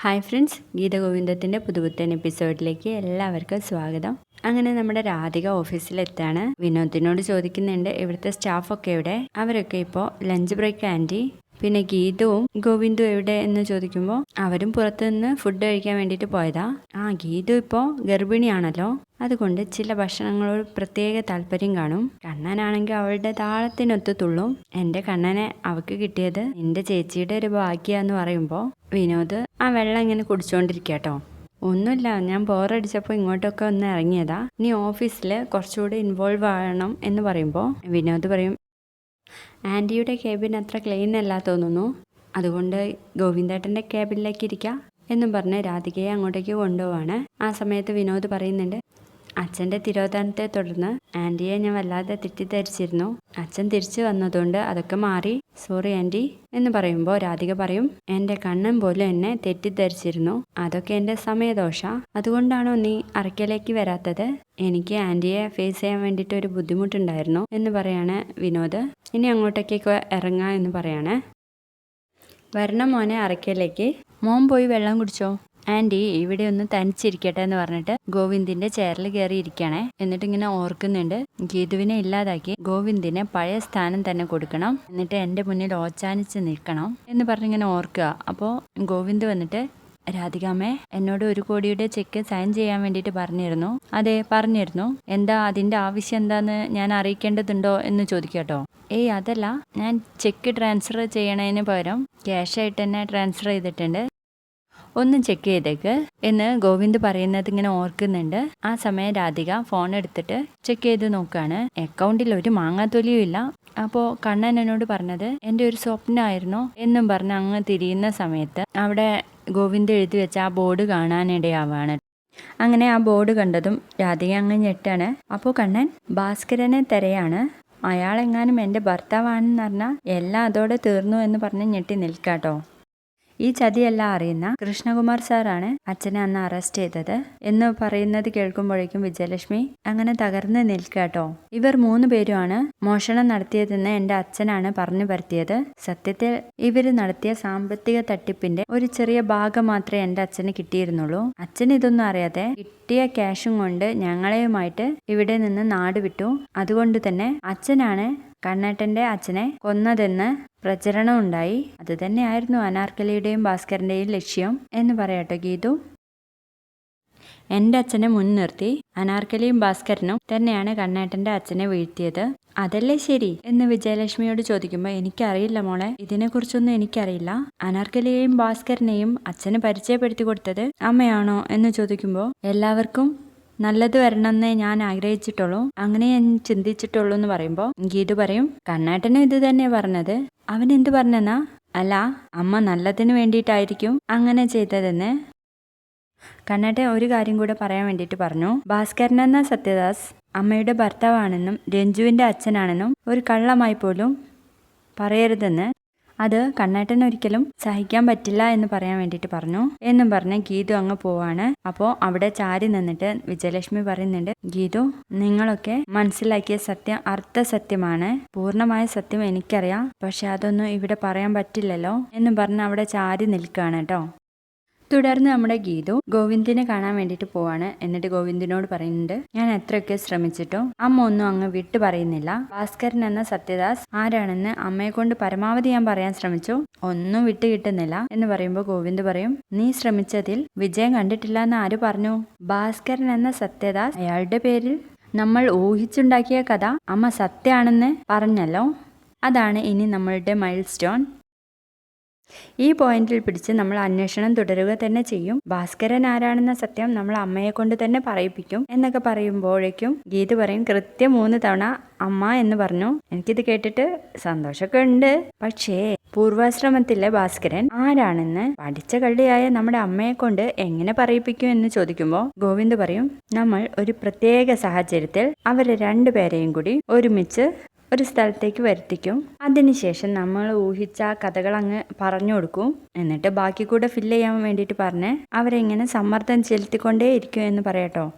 Hi friends ഗീതഗോവിന്ദത്തിന്റെ പുതുപുത്തൻ എപ്പിസോഡിലേക്ക് എല്ലാവർക്കും സ്വാഗതം. അങ്ങനെ നമ്മുടെ രാധിക ഓഫീസിലെത്താണ്. വിനോദിനോട് ചോദിക്കുന്നുണ്ട് ഇവിടുത്തെ സ്റ്റാഫൊക്കെ ഇവിടെ അവരൊക്കെ ഇപ്പോൾ ലഞ്ച് ബ്രേക്ക് ആന്റി. പിന്നെ ഗീതവും ഗോവിന്ദു എവിടെ എന്ന് ചോദിക്കുമ്പോൾ അവരും പുറത്തുനിന്ന് ഫുഡ് കഴിക്കാൻ വേണ്ടിയിട്ട് പോയതാ. ആ ഗീതു ഇപ്പോൾ ഗർഭിണിയാണല്ലോ. അതുകൊണ്ട് ചില ഭക്ഷണങ്ങളോട് പ്രത്യേക താല്പര്യം കാണും. കണ്ണനാണെങ്കിൽ അവളുടെ താളത്തിനൊത്തു തുള്ളും. എന്റെ കണ്ണനെ അവൾക്ക് കിട്ടിയത് എന്റെ ചേച്ചിയുടെ ഒരു ഭാഗ്യാന്ന് പറയുമ്പോൾ വിനോദ് ആ വെള്ളം ഇങ്ങനെ കുടിച്ചുകൊണ്ടിരിക്കട്ടോ ഒന്നുമില്ല ഞാൻ ബോറടിച്ചപ്പോൾ ഇങ്ങോട്ടൊക്കെ ഒന്ന് ഇറങ്ങിയതാ. നീ ഓഫീസിൽ കുറച്ചുകൂടി ഇൻവോൾവ് ആവണം എന്ന് പറയുമ്പോൾ വിനോദ് പറയും ആന്റിയുടെ കേബിൻ അത്ര ക്ലീൻ അല്ല തോന്നുന്നു. അതുകൊണ്ട് ഗോവിന്ദേട്ടന്റെ ക്യാബിനിലേക്ക് ഇരിക്കാം എന്നും പറഞ്ഞ് രാധികയെ അങ്ങോട്ടേക്ക് കൊണ്ടുപോവാണ്. ആ സമയത്ത് വിനോദ് പറയുന്നുണ്ട് അച്ഛന്റെ തിരോധാനത്തെ തുടർന്ന് ആന്റിയെ ഞാൻ വല്ലാതെ തെറ്റിദ്ധരിച്ചിരുന്നു. അച്ഛൻ തിരിച്ചു വന്നതുകൊണ്ട് അതൊക്കെ മാറി. സോറി ആന്റി എന്ന് പറയുമ്പോൾ രാധിക പറയും എന്റെ കണ്ണൻ പോലും എന്നെ തെറ്റിദ്ധരിച്ചിരുന്നു. അതൊക്കെ എന്റെ സമയദോഷ. അതുകൊണ്ടാണോ നീ അറയ്ക്കലേക്ക് വരാത്തത്? എനിക്ക് ആന്റിയെ ഫേസ് ചെയ്യാൻ വേണ്ടിയിട്ട് ഒരു ബുദ്ധിമുട്ടുണ്ടായിരുന്നു എന്ന് പറയാണ് വിനോദ്. ഇനി അങ്ങോട്ടേക്കൊക്കെ ഇറങ്ങാം എന്ന് പറയാണ്. വരണം മോനെ അറയ്ക്കലേക്ക്. മോൻ പോയി വെള്ളം കുടിച്ചോ? ആന്റി ഇവിടെ ഒന്ന് തനിച്ചിരിക്കട്ടെ എന്ന് പറഞ്ഞിട്ട് ഗോവിന്ദിന്റെ ചെയറിൽ കയറി ഇരിക്കണേ എന്നിട്ട് ഇങ്ങനെ ഓർക്കുന്നുണ്ട്. ഗീതുവിനെ ഇല്ലാതാക്കി ഗോവിന്ദിനെ പഴയ സ്ഥാനം തന്നെ കൊടുക്കണം. എന്നിട്ട് എന്റെ മുന്നിൽ ഓച്ചാനിച്ച് നിൽക്കണം എന്ന് പറഞ്ഞിങ്ങനെ ഓർക്കുക. അപ്പോൾ ഗോവിന്ദ് വന്നിട്ട് രാധികാമേ എന്നോട് ഒരു കോടിയുടെ ചെക്ക് സൈൻ ചെയ്യാൻ വേണ്ടിയിട്ട് പറഞ്ഞിരുന്നു. അതെ പറഞ്ഞിരുന്നു. എന്താ അതിന്റെ ആവശ്യം എന്താന്ന് ഞാൻ അറിയിക്കേണ്ടതുണ്ടോ എന്ന് ചോദിക്കട്ടോ ഏയ് അതല്ല. ഞാൻ ചെക്ക് ട്രാൻസ്ഫർ ചെയ്യണതിന് പകരം ക്യാഷായിട്ട് തന്നെ ട്രാൻസ്ഫർ ചെയ്തിട്ടുണ്ട്. ഒന്ന് ചെക്ക് ചെയ്തേക്ക്. എന്ന് ഗോവിന്ദ് പറയുന്നത് ഇങ്ങനെ ഓർക്കുന്നുണ്ട്. ആ സമയം രാധിക ഫോൺ എടുത്തിട്ട് ചെക്ക് ചെയ്ത് നോക്കുകയാണ് അക്കൗണ്ടിൽ ഒരു മാങ്ങാത്തൊലിയും ഇല്ല. അപ്പോൾ കണ്ണൻ എന്നോട് പറഞ്ഞത് എന്റെ ഒരു സ്വപ്നമായിരുന്നു എന്നും പറഞ്ഞ് അങ്ങ് തിരിയുന്ന സമയത്ത് അവിടെ ഗോവിന്ദ് എഴുതി വെച്ച ആ ബോർഡ് കാണാനിടയാവാണ്. അങ്ങനെ ആ ബോർഡ് കണ്ടതും രാധിക അങ്ങ് ഞെട്ടാണ്. അപ്പോൾ കണ്ണൻ ഭാസ്കരനെ തിരയാണ്. അയാളെങ്ങാനും എന്റെ ഭർത്താവാണെന്ന് പറഞ്ഞാൽ എല്ലാം അതോടെ തീർന്നു എന്ന് പറഞ്ഞ് ഞെട്ടി നിൽക്കാട്ടോ. ഈ ചതിയെല്ലാം അറിയുന്ന കൃഷ്ണകുമാർ സാറാണ് അച്ഛനെ അന്ന് അറസ്റ്റ് ചെയ്തത് എന്ന് പറയുന്നത് കേൾക്കുമ്പോഴേക്കും വിജയലക്ഷ്മി അങ്ങനെ തകർന്ന് നിൽക്കാട്ടോ ഇവർ മൂന്ന് പേരുമാണ് മോഷണം നടത്തിയതെന്ന് എന്റെ അച്ഛനാണ് പറഞ്ഞു പരത്തിയത്. സത്യത്തിൽ ഇവർ നടത്തിയ സാമ്പത്തിക തട്ടിപ്പിന്റെ ഒരു ചെറിയ ഭാഗം മാത്രമേ എന്റെ അച്ഛന് കിട്ടിയിരുന്നുള്ളൂ. അച്ഛൻ ഇതൊന്നും അറിയാതെ കിട്ടിയ ക്യാഷും കൊണ്ട് ഞങ്ങളെയുമായിട്ട് ഇവിടെ നിന്ന് നാട് വിട്ടു. അതുകൊണ്ട് തന്നെ അച്ഛനാണ് കണ്ണേട്ടന്റെ അച്ഛനെ കൊന്നതെന്ന് പ്രചരണം ഉണ്ടായി അത് തന്നെയായിരുന്നു അനാർക്കലിയുടെയും ഭാസ്കരന്റെയും ലക്ഷ്യം എന്ന് പറയട്ടോ ഗീതു. എന്റെ അച്ഛനെ മുൻനിർത്തി അനാർക്കലിയും ഭാസ്കരനും തന്നെയാണ് കണ്ണേട്ടന്റെ അച്ഛനെ വീഴ്ത്തിയത്. അതല്ലേ ശരി? എന്ന് വിജയലക്ഷ്മിയോട് ചോദിക്കുമ്പോൾ എനിക്കറിയില്ല മോളെ ഇതിനെക്കുറിച്ചൊന്നും എനിക്കറിയില്ല. അനാർക്കലിയെയും ഭാസ്കരനെയും അച്ഛന് പരിചയപ്പെടുത്തി കൊടുത്തത് അമ്മയാണോ? എന്ന് ചോദിക്കുമ്പോൾ എല്ലാവർക്കും നല്ലത് വരണമെന്നേ ഞാൻ ആഗ്രഹിച്ചിട്ടുള്ളൂ. അങ്ങനെ ഞാൻ ചിന്തിച്ചിട്ടുള്ളൂ എന്ന് പറയുമ്പോൾ ഗീതു പറയും കണ്ണാട്ടനും ഇത് തന്നെ പറഞ്ഞത്? അവൻ എന്ത് പറഞ്ഞെന്നാ? അല്ല അമ്മ നല്ലതിന് വേണ്ടിയിട്ടായിരിക്കും അങ്ങനെ ചെയ്തതെന്ന്. കണ്ണാട്ടൻ ഒരു കാര്യം കൂടെ പറയാൻ വേണ്ടിയിട്ട് പറഞ്ഞു. ഭാസ്കരൻ എന്ന സത്യദാസ് അമ്മയുടെ ഭർത്താവാണെന്നും രഞ്ജുവിന്റെ അച്ഛനാണെന്നും ഒരു കള്ളമായി പോലും പറയരുതെന്ന് അത് കണ്ണേട്ടൻ ഒരിക്കലും സഹിക്കാൻ പറ്റില്ല എന്ന് പറയാൻ വേണ്ടിയിട്ട് പറഞ്ഞു. എന്നും പറഞ്ഞ് ഗീതു അങ്ങ് പോവാണ്. അപ്പോൾ അവിടെ ചാരി നിന്നിട്ട് വിജയലക്ഷ്മി പറയുന്നുണ്ട് ഗീതു നിങ്ങളൊക്കെ മനസ്സിലാക്കിയ സത്യം അർത്ഥസത്യമാണ്. പൂർണമായ സത്യം എനിക്കറിയാം. പക്ഷെ അതൊന്നും ഇവിടെ പറയാൻ പറ്റില്ലല്ലോ. എന്നും പറഞ്ഞ് അവിടെ ചാരി നിൽക്കുകയാണ് കേട്ടോ. തുടർന്ന് നമ്മുടെ ഗീതു ഗോവിന്ദിനെ കാണാൻ വേണ്ടിയിട്ട് പോവാണ്. എന്നിട്ട് ഗോവിന്ദിനോട് പറയുന്നുണ്ട് ഞാൻ എത്രയൊക്കെ ശ്രമിച്ചിട്ടും അമ്മ ഒന്നും അങ്ങ് വിട്ടു പറയുന്നില്ല. ഭാസ്കരൻ എന്ന സത്യദാസ് ആരാണെന്ന് അമ്മയെ കൊണ്ട് പരമാവധി ഞാൻ പറയാൻ ശ്രമിച്ചു. ഒന്നും വിട്ടു കിട്ടുന്നില്ല. എന്ന് പറയുമ്പോൾ ഗോവിന്ദ് പറയും നീ ശ്രമിച്ചതിൽ വിജയം കണ്ടിട്ടില്ല എന്ന് ആര് പറഞ്ഞു? ഭാസ്കരൻ എന്ന സത്യദാസ് അയാളുടെ പേരിൽ നമ്മൾ ഊഹിച്ചുണ്ടാക്കിയ കഥ അമ്മ സത്യമാണെന്ന് പറഞ്ഞല്ലോ. അതാണ് ഇനി നമ്മളുടെ മൈൽ സ്റ്റോൺ ഈ പോയിന്റിൽ പിടിച്ച് നമ്മൾ അന്വേഷണം തുടരുക തന്നെ ചെയ്യും. ഭാസ്കരൻ ആരാണെന്ന സത്യം നമ്മൾ അമ്മയെ കൊണ്ട് തന്നെ പറയിപ്പിക്കും എന്നൊക്കെ പറയുമ്പോഴേക്കും ഗീത പറയും കൃത്യം മൂന്ന് തവണ അമ്മ എന്ന് പറഞ്ഞു. എനിക്കിത് കേട്ടിട്ട് സന്തോഷമൊക്കെ ഉണ്ട്. പക്ഷേ പൂർവാശ്രമത്തിലെ ഭാസ്കരൻ ആരാണെന്ന് പഠിച്ച കള്ളിയായ നമ്മുടെ അമ്മയെ കൊണ്ട് എങ്ങനെ പറയിപ്പിക്കും എന്ന് ചോദിക്കുമ്പോൾ ഗോവിന്ദ് പറയും നമ്മൾ ഒരു പ്രത്യേക സാഹചര്യത്തിൽ അവരെ രണ്ടുപേരെയും കൂടി ഒരുമിച്ച് ഒരു സ്ഥലത്തേക്ക് വരുത്തിക്കും. അതിനുശേഷം നമ്മൾ ഊഹിച്ച കഥകൾ അങ്ങ് പറഞ്ഞു കൊടുക്കും. എന്നിട്ട് ബാക്കി കൂടെ ഫില്ല് ചെയ്യാൻ വേണ്ടിയിട്ട് പറഞ്ഞ് അവരെങ്ങനെ സമ്മർദ്ദം ചെലുത്തിക്കൊണ്ടേ ഇരിക്കും എന്ന് പറയട്ടോ.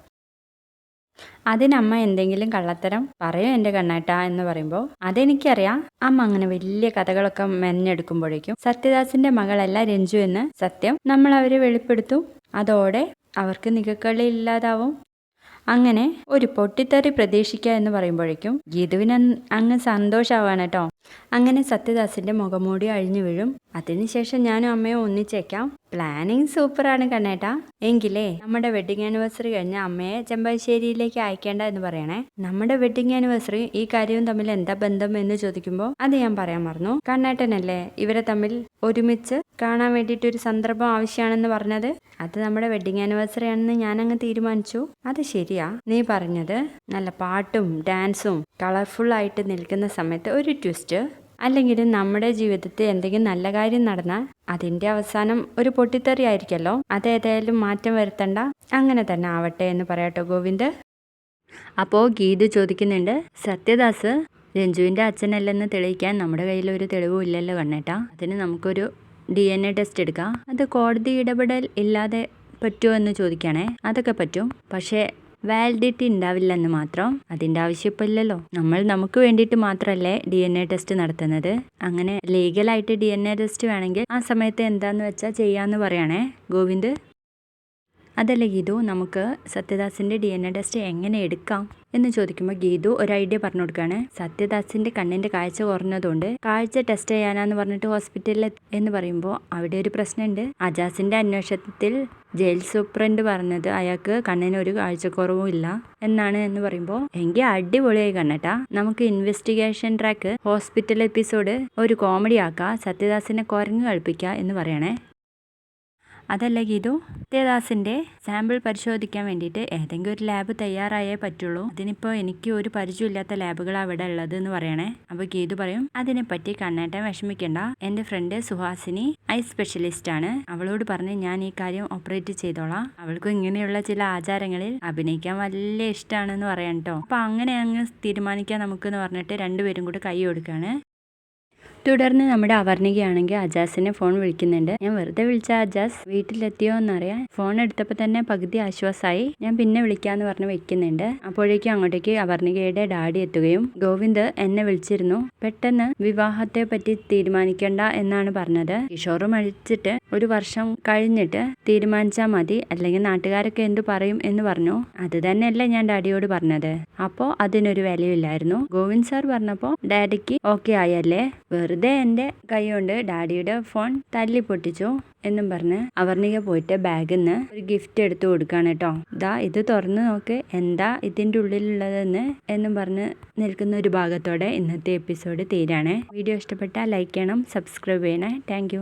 അതിനമ്മ എന്തെങ്കിലും കള്ളത്തരം പറയോ എന്റെ കണ്ണേട്ടാ എന്ന് പറയുമ്പോൾ അതെനിക്കറിയാം. അമ്മ അങ്ങനെ വലിയ കഥകളൊക്കെ മെന്നെടുക്കുമ്പോഴേക്കും സത്യദാസിന്റെ മകളല്ല രഞ്ജു എന്ന് സത്യം നമ്മൾ അവരെ വെളിപ്പെടുത്തും. അതോടെ അവർക്ക് നികക്കളി ഇല്ലാതാവും അങ്ങനെ ഒരു പൊട്ടിത്തെറി പ്രതീക്ഷിക്കുക എന്ന് പറയുമ്പോഴേക്കും ഗീതുവിന് അങ്ങ് സന്തോഷമാവാണ് കേട്ടോ. അങ്ങനെ സത്യദാസിന്റെ മുഖംമൂടി അഴിഞ്ഞു വീഴും. അതിനുശേഷം ഞാനും അമ്മയും ഒന്നിച്ചേക്കാം. പ്ലാനിങ് സൂപ്പറാണ് കണ്ണേട്ടാ. എങ്കിലേ നമ്മുടെ വെഡിങ് ആനിവേഴ്സറി കഴിഞ്ഞ അമ്മയെ ചെമ്പാശ്ശേരിയിലേക്ക് അയക്കേണ്ട എന്ന് പറയണേ. നമ്മുടെ വെഡിങ് ആനിവേഴ്സറി ഈ കാര്യവും തമ്മിൽ എന്താ ബന്ധം എന്ന് ചോദിക്കുമ്പോൾ അത് ഞാൻ പറയാൻ മറന്നു. കണ്ണേട്ടനല്ലേ ഇവരെ തമ്മിൽ ഒരുമിച്ച് കാണാൻ വേണ്ടിയിട്ട് ഒരു സന്ദർഭം ആവശ്യമാണെന്ന് പറഞ്ഞത്. അത് നമ്മുടെ വെഡിങ് ആനിവേഴ്സറി ആണെന്ന് ഞാനങ്ങ് തീരുമാനിച്ചു. അത് ശരിയാ. നീ പറഞ്ഞത് നല്ല പാട്ടും ഡാൻസും കളർഫുൾ ആയിട്ട് നിൽക്കുന്ന സമയത്ത് ഒരു ട്വിസ്റ്റ് അല്ലെങ്കിൽ നമ്മുടെ ജീവിതത്തിൽ എന്തെങ്കിലും നല്ല കാര്യം നടന്നാൽ അതിന്റെ അവസാനം ഒരു പൊട്ടിത്തെറി ആയിരിക്കല്ലോ. അതേതായാലും മാറ്റം വരുത്തണ്ട. അങ്ങനെ തന്നെ ആവട്ടെ എന്ന് പറയാട്ടോ ഗോവിന്ദ്. അപ്പോൾ ഗീത് ചോദിക്കുന്നുണ്ട് സത്യദാസ് രഞ്ജുവിന്റെ അച്ഛനല്ലെന്ന് തെളിയിക്കാൻ നമ്മുടെ കയ്യിൽ ഒരു തെളിവും ഇല്ലല്ലോ കണ്ണേട്ടാ. അതിന് നമുക്കൊരു ഡി എൻ എ ടെസ്റ്റ് എടുക്കാം. അത് കോടതി ഇടപെടൽ ഇല്ലാതെ പറ്റുമോ എന്ന് ചോദിക്കണേ അതൊക്കെ പറ്റും. പക്ഷേ വാലിഡിറ്റി ഉണ്ടാവില്ലെന്ന് മാത്രം അതിന്റെ ആവശ്യമില്ലല്ലോ. നമ്മൾ നമുക്ക് വേണ്ടിയിട്ട് മാത്രമല്ലേ ഡി എൻ എ ടെസ്റ്റ് നടത്തുന്നത്. അങ്ങനെ ലീഗലായിട്ട് ഡി എൻ എ ടെസ്റ്റ് വേണമെങ്കിൽ ആ സമയത്ത് എന്താന്ന് വെച്ചാൽ ചെയ്യാമെന്ന് പറയണേ. ഗോവിന്ദ്? അതല്ല ഗീതു? നമുക്ക് സത്യദാസിന്റെ ഡി എൻ എ ടെസ്റ്റ് എങ്ങനെ എടുക്കാം? എന്ന് ചോദിക്കുമ്പോൾ ഗീതു ഒരു ഐഡിയ പറഞ്ഞു കൊടുക്കുകയാണ്. സത്യദാസിന്റെ കണ്ണിന്റെ കാഴ്ച കുറഞ്ഞതുകൊണ്ട് കാഴ്ച ടെസ്റ്റ് ചെയ്യാനാന്ന് പറഞ്ഞിട്ട് ഹോസ്പിറ്റലിൽ എന്ന് പറയുമ്പോൾ അവിടെ ഒരു പ്രശ്നമുണ്ട് അജാസിന്റെ അന്വേഷണത്തിൽ ജയിൽ സൂപ്രണ്ട് പറഞ്ഞത് അയാൾക്ക് കണ്ണിന് ഒരു കാഴ്ചക്കുറവും ഇല്ല എന്നാണ് എന്ന് പറയുമ്പോൾ എങ്കിൽ അടിപൊളിയായി കണ്ണട്ടാ. നമുക്ക് ഇൻവെസ്റ്റിഗേഷൻ ട്രാക്ക് ഹോസ്പിറ്റൽ എപ്പിസോഡ് ഒരു കോമഡി ആക്കാം. സത്യദാസിനെ കുരങ്ങ് കളിപ്പിക്കുക എന്ന് പറയണേ. അതല്ല ഗീതു സത്യദാസിന്റെ സാമ്പിൾ പരിശോധിക്കാൻ വേണ്ടിയിട്ട് ഏതെങ്കിലും ഒരു ലാബ് തയ്യാറായേ പറ്റുള്ളൂ. അതിനിപ്പോ എനിക്ക് ഒരു പരിചയമില്ലാത്ത ലാബുകൾ അവിടെ ഉള്ളത് എന്ന് പറയണേ. അപ്പോൾ ഗീതു പറയും അതിനെപ്പറ്റി കണ്ണേട്ടൻ വിഷമിക്കണ്ട. എന്റെ ഫ്രണ്ട് സുഹാസിനി ഐ സ്പെഷ്യലിസ്റ്റ് ആണ്. അവളോട് പറഞ്ഞ് ഞാൻ ഈ കാര്യം ഓപ്പറേറ്റ് ചെയ്തോളാം. അവൾക്ക് ഇങ്ങനെയുള്ള ചില ആചാരങ്ങളിൽ അഭിനയിക്കാൻ വലിയ ഇഷ്ടമാണെന്ന് പറയാം കേട്ടോ അപ്പോൾ അങ്ങനെ അങ്ങ് തീരുമാനിക്കാൻ നമുക്കെന്ന് പറഞ്ഞിട്ട് രണ്ടുപേരും കൂടി കൈ കൊടുക്കുകയാണ് തുടർന്ന് നമ്മുടെ അവർണികയാണെങ്കിൽ അജാസിനെ ഫോൺ വിളിക്കുന്നുണ്ട്. ഞാൻ വെറുതെ വിളിച്ച അജാസ് വീട്ടിലെത്തിയോ എന്നറിയാൻ ഫോൺ എടുത്തപ്പോൾ തന്നെ പകുതി ആശ്വാസമായി ഞാൻ പിന്നെ വിളിക്കാന്ന് പറഞ്ഞ് വെക്കുന്നുണ്ട്. അപ്പോഴേക്കും അങ്ങോട്ടേക്ക് അവർണികയുടെ ഡാഡി എത്തുകയും ഗോവിന്ദ് എന്നെ വിളിച്ചിരുന്നു. പെട്ടെന്ന് വിവാഹത്തെ പറ്റി തീരുമാനിക്കേണ്ട എന്നാണ് പറഞ്ഞത്. കിഷോറ് മരിച്ചിട്ട് ഒരു വർഷം കഴിഞ്ഞിട്ട് തീരുമാനിച്ചാൽ മതി. അല്ലെങ്കിൽ നാട്ടുകാരൊക്കെ എന്തു പറയും എന്ന് പറഞ്ഞു. അത് തന്നെയല്ലേ ഞാൻ ഡാഡിയോട് പറഞ്ഞത്. അപ്പോൾ അതിനൊരു വിലയില്ലായിരുന്നു ഗോവിന്ദ് സാർ പറഞ്ഞപ്പോൾ ഡാഡിക്ക് ഓക്കെ ആയല്ലേ? വെറുതെ എന്റെ കൈ കൊണ്ട് ഡാഡിയുടെ ഫോൺ തല്ലി പൊട്ടിച്ചു എന്നും പറഞ്ഞ് അവർണിക പോയിട്ട് ബാഗിൽ നിന്ന് ഒരു ഗിഫ്റ്റ് എടുത്തു കൊടുക്കുകയാണ് കേട്ടോ. ഇതാ ഇത് തുറന്നു നോക്ക്. എന്താ ഇതിന്റെ ഉള്ളിലുള്ളതെന്ന് എന്നും പറഞ്ഞ് നിൽക്കുന്ന ഒരു ഭാഗത്തോടെ ഇന്നത്തെ എപ്പിസോഡ് തീരാണ്. വീഡിയോ ഇഷ്ടപ്പെട്ടാൽ ലൈക്ക് ചെയ്യണം സബ്സ്ക്രൈബ് ചെയ്യണേ. താങ്ക്